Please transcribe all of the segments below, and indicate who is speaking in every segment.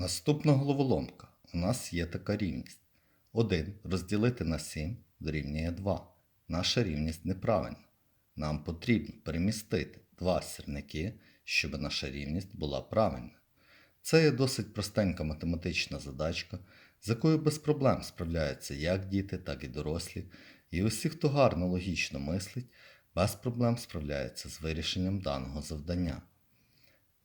Speaker 1: Наступна головоломка. У нас є така рівність. 1 розділити на 7 дорівнює 2. Наша рівність неправильна. Нам потрібно перемістити два сірники, щоб наша рівність була правильна. Це є досить простенька математична задачка, з якою без проблем справляються як діти, так і дорослі, і усі, хто гарно логічно мислить, без проблем справляються з вирішенням даного завдання.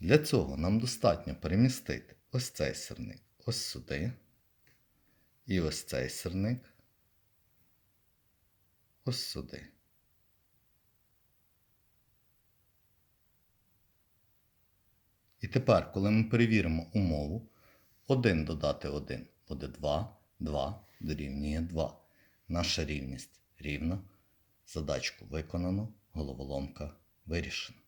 Speaker 1: Для цього нам достатньо перемістити ось цей сирник ось сюди. І ось цей сирник ось сюди. І тепер, коли ми перевіримо умову, 1 додати 1 буде 2, 2 дорівнює 2. Наша рівність рівна. Задачку виконано, головоломка вирішена.